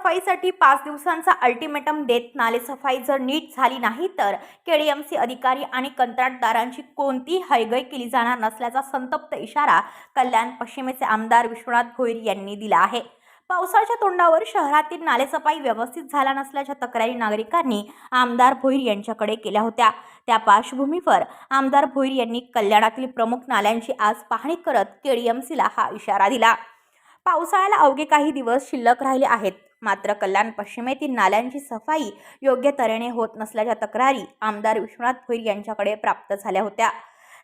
नालेसफाईसाठी पाच दिवसांचा अल्टिमेटम देत नालेसफाई जर नीट झाली नाही तर केडीएमसी अधिकारी आणि कंत्राटदारांची कोणतीही हयगय केली जाणार नसल्याचा संतप्त इशारा कल्याण पश्चिमेचे आमदार विश्वनाथ भोईर यांनी दिला आहे. पावसाच्या तोंडावर शहरातील नालेसफाई व्यवस्थित झाला नसल्याच्या तक्रारी नागरिकांनी आमदार भोईर यांच्याकडे केल्या होत्या. त्या पार्श्वभूमीवर आमदार भोईर यांनी कल्याणातील प्रमुख नाल्यांची आज पाहणी करत केडीएमसीला हा इशारा दिला. पावसाळ्याला अवघे काही दिवस शिल्लक राहिले आहेत. मात्र कल्याण पश्चिमेतील नाल्यांची सफाई योग्य तऱ्हेने होत नसल्याच्या तक्रारी आमदार विश्वनाथ भोईर यांच्याकडे प्राप्त झाल्या होत्या.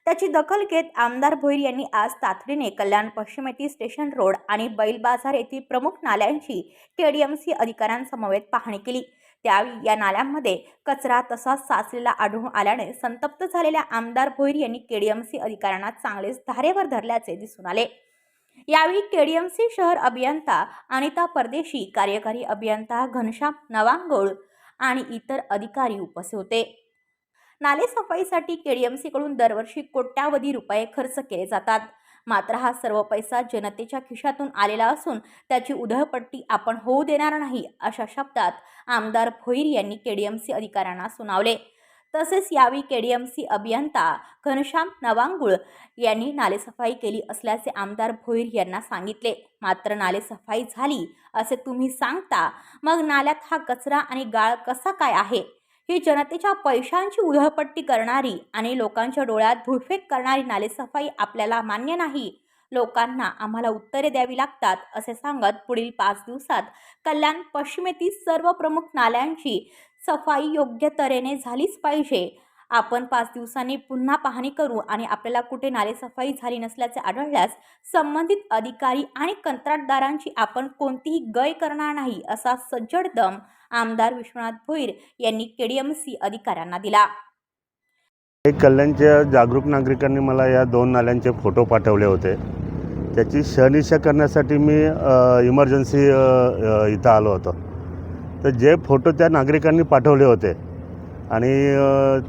त्याची दखल घेत आमदार भोईर यांनी आज तातडीने कल्याण पश्चिम येथील स्टेशन रोड आणि बैल बाजार येथील प्रमुख नाल्यांची केडीएमसी अधिकाऱ्यांसमवेत पाहणी केली. त्यावेळी या नाल्यांमध्ये कचरा तसाच साचलेला आढळून आल्याने संतप्त झालेल्या आमदार भोईर यांनी केडीएमसी अधिकाऱ्यांना चांगलेच धारेवर धरल्याचे दिसून आले. यावेळी केडीएमसी शहर अभियंता अनिता परदेशी कार्यकारी अभियंता घनश्याम नवांगोळ आणि इतर अधिकारी उपस्थित होते. नालेसफाईसाठी केडीएमसीकडून दरवर्षी कोट्यावधी रुपये खर्च केले जातात. मात्र हा सर्व पैसा जनतेच्या खिशातून आलेला असून त्याची उधळपट्टी आपण होऊ देणार नाही अशा शब्दात आमदार भोईर यांनी केडीएमसी अधिकाऱ्यांना सुनावले. तसेच यावेळी केडीएमसी अभियंता घनश्याम नवांगुळ यांनी नालेसफाई केली असल्याचे आमदार भोईर यांना सांगितले. मात्र नालेसफाई झाली असे तुम्ही सांगता मग नाल्यात हा कचरा आणि गाळ कसा काय आहे? ही जनतेच्या पैशांची उधळपट्टी करणारी आणि लोकांच्या डोळ्यात धुळफेक करणारी नालेसफाई आपल्याला मान्य नाही. लोकांना आम्हाला उत्तरे द्यावी लागतात असे सांगत पुढील पाच दिवसात कल्याण पश्चिमेतील सर्व प्रमुख नाल्यांची सफाई योग्य तऱ्हेने झालीच पाहिजे. आपण पाच दिवसांनी पुन्हा पाहणी करू आणि आपल्याला कुठे नालेसफाई झाली नसल्याचे आढळल्यास संबंधित अधिकारी आणि कंत्राटदारांची आपण कोणतीही गय करणार नाही असा सज्जड दम आमदार विश्वनाथ भोईर यांनी केडीएमसी अधिकाऱ्यांना दिला. कल्याणच्या जागरूक नागरिकांनी मला या दोन नाल्यांचे फोटो पाठवले होते. त्याची शहनिशा करण्यासाठी मी इमर्जन्सी इथं आलो होतो. तर जे फोटो त्या नागरिकांनी पाठवले होते आणि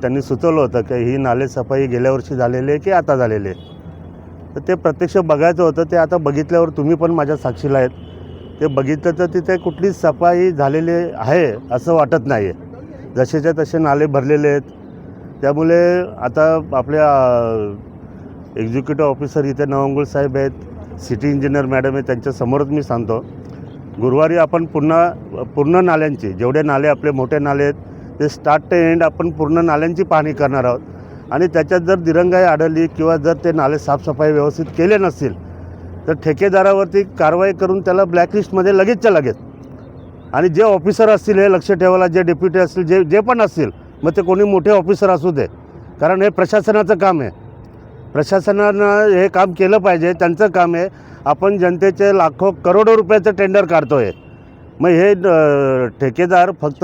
त्यांनी सुचवलं होतं की ही नाले सफाई गेल्या वर्षी झालेली आहे की आता झालेली आहे. तर ते प्रत्यक्ष बघायचं होतं ते आता बघितल्यावर तुम्ही पण माझ्या साक्षीला आहेत. ते बघितलं तर तिथे कुठली सफाई झालेली आहे असं वाटत नाही आहे जसेच्या तसे नाले भरलेले आहेत. त्यामुळे आता आपल्या एक्झिक्युटिव्ह ऑफिसर इथे नवंगुळ साहेब आहेत. सिटी इंजिनियर मॅडम आहेत त्यांच्यासमोरच मी सांगतो. गुरुवारी आपण पुन्हा पूर्ण नाल्यांची जेवढे नाले आपले मोठे नाले आहेत ते स्टार्ट ते एंड आपण पूर्ण नाल्यांची पाहणी करणार आहोत. आणि त्याच्यात जर दिरंगाई आढळली किंवा जर ते नाले साफसफाई व्यवस्थित केले नसतील तर ठेकेदारावरती कारवाई करून त्याला ब्लॅकलिस्टमध्ये लगेचच्या लगेच आणि जे ऑफिसर असतील हे लक्ष ठेवायला जे डेप्युटी असतील जे जे पण असतील मग ते कोणी मोठे ऑफिसर असू दे. कारण हे प्रशासनाचं काम आहे. प्रशासनानं हे काम केलं पाहिजे त्यांचं काम आहे. आपण जनतेचे लाखो करोडो रुपयाचं टेंडर काढतो आहे मग हे ठेकेदार फक्त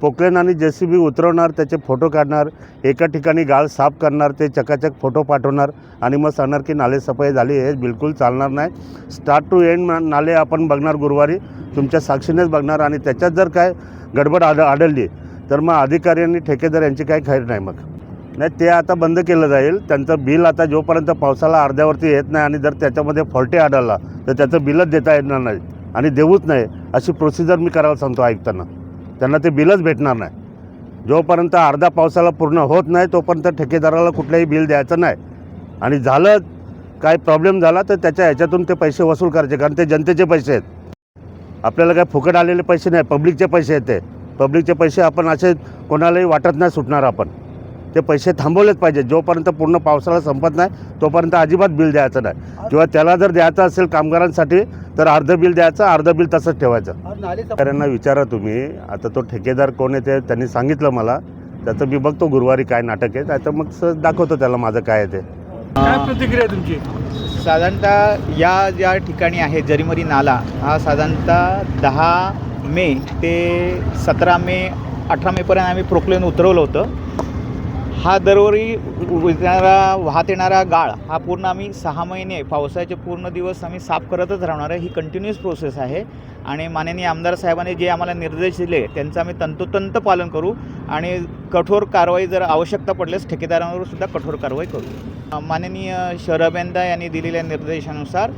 पोकलेन आणि जे सी बी उतरवणार त्याचे फोटो काढणार एका ठिकाणी गाळ साफ करणार ते चकाचक फोटो पाठवणार आणि मग सांगणार की नाले सफाई झाली हे बिलकुल चालणार नाही. स्टार्ट टू एंड नाले आपण बघणार गुरुवारी तुमच्या साक्षीनेच बघणार आणि त्याच्यात जर काय गडबड आढ आढळली तर मग अधिकारी आणि ठेकेदार यांची काही खैर नाही मग. नाही ते आता बंद केलं जाईल. त्यांचं बिल आता जोपर्यंत पावसाला अर्ध्यावरती येत नाही आणि जर त्याच्यामध्ये फॉल्टी आढळला तर त्याचं बिलच देता येणार नाही आणि देऊच नाही अशी प्रोसिजर मी करायला सांगतो ऐकताना त्यांना ते बिलच भेटणार नाही. जोपर्यंत अर्धा पावसाला पूर्ण होत नाही तोपर्यंत ठेकेदाराला कुठलंही बिल द्यायचं नाही. आणि झालं काय प्रॉब्लेम झाला तर त्याच्या ह्याच्यातून ते पैसे वसूल करायचे कारण ते जनतेचे पैसे आहेत. आपल्याला काय फुकट आलेले पैसे नाही पब्लिकचे पैसे आहेत ते पब्लिकचे पैसे आपण असे कोणालाही वाटत नाही सुटणार आपण. ते पैसे थांबवलेच पाहिजे जोपर्यंत पूर्ण पावसाळा संपत नाही तोपर्यंत अजिबात बिल द्यायचं नाही. किंवा त्याला जर द्यायचं असेल कामगारांसाठी तर अर्धं बिल द्यायचं अर्धं बिल तसंच ठेवायचं. अधिकाऱ्यांना विचारा तुम्ही आता तो ठेकेदार कोण आहे ते त्यांनी सांगितलं मला. त्याचं मी बघतो गुरुवारी काय नाटक आहे त्याचं मग स- दाखवतो त्याला माझं काय आहे ते. काय प्रतिक्रिया आहे तुमची? साधारणतः या ज्या ठिकाणी आहे जरीमरी नाला हा साधारणतः दहा मे ते सतरा मे अठरा मेपर्यंत आम्ही प्रोक्लेन उतरवलं होतं. हा दरवरी येणारा वाहत येणारा गाळ हा पूर्ण आम्ही सहा महिने पावसाचे पूर्ण दिवस आम्ही साफ करतच राहणार आहे. ही कंटिन्युअस प्रोसेस आहे. आणि माननीय आमदार साहेबांनी जे आम्हाला निर्देश दिले त्यांचं आम्ही तंतोतंत पालन करू आणि कठोर कारवाई जर आवश्यकता पडल्यास ठेकेदारांवर सुद्धा कठोर कारवाई करू. माननीय शहर यांनी दिलेल्या निर्देशानुसार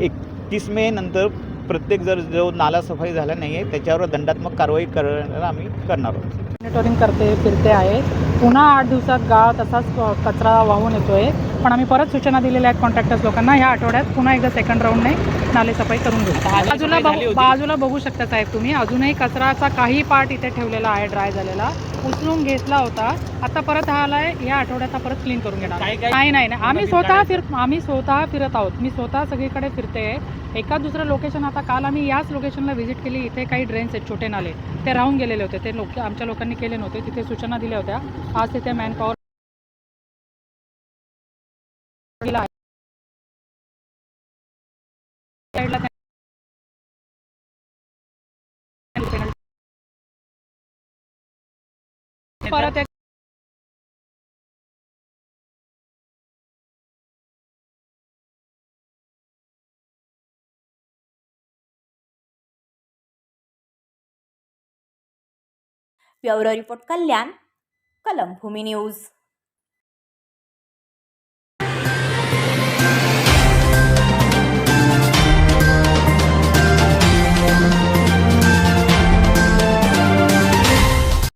एकतीस मे नंतर प्रत्येक जर जो नाला सफाई झाला नाही आहे त्याच्यावर दंडात्मक कारवाई करायला आम्ही करणार आहोत. मॉनिटरिंग करते फिरते आहे. पुन्हा आठ दिवसात गाळ तसाच कचरा वाहून येतोय. पण आम्ही परत सूचना दिलेल्या आहेत कॉन्ट्रॅक्टर्स लोकांना ह्या आठवड्यात पुन्हा एकदा सेकंड राऊंडने नाले सफाई करून घेऊ. बाजूला बघू बाजूला बघू शकता साहेब तुम्ही. अजूनही कचराचा काही पार्ट इथे ठेवलेला आहे ड्राय झालेला. उचलून घेतला होता. आता परत हा आलाय या आठवड्यात परत क्लीन करून घेणार. नाही नाही नाही. आम्ही स्वतः फिर आम्ही स्वतः फिरत आहोत. मी स्वतः सगळीकडे फिरते. एका दुसरं लोकेशन आता काल आम्ही याच लोकेशनला व्हिजिट केली. इथे काही ड्रेन्स आहेत छोटे नाले. ते राहून गेलेले होते. ते लोक आमच्या लोकांनी केले नव्हते. तिथे सूचना दिल्या होत्या. आज तिथे मॅनपॉवर परत एक ब्युरो रिपोर्ट कल्याण कलम भूमी न्यूज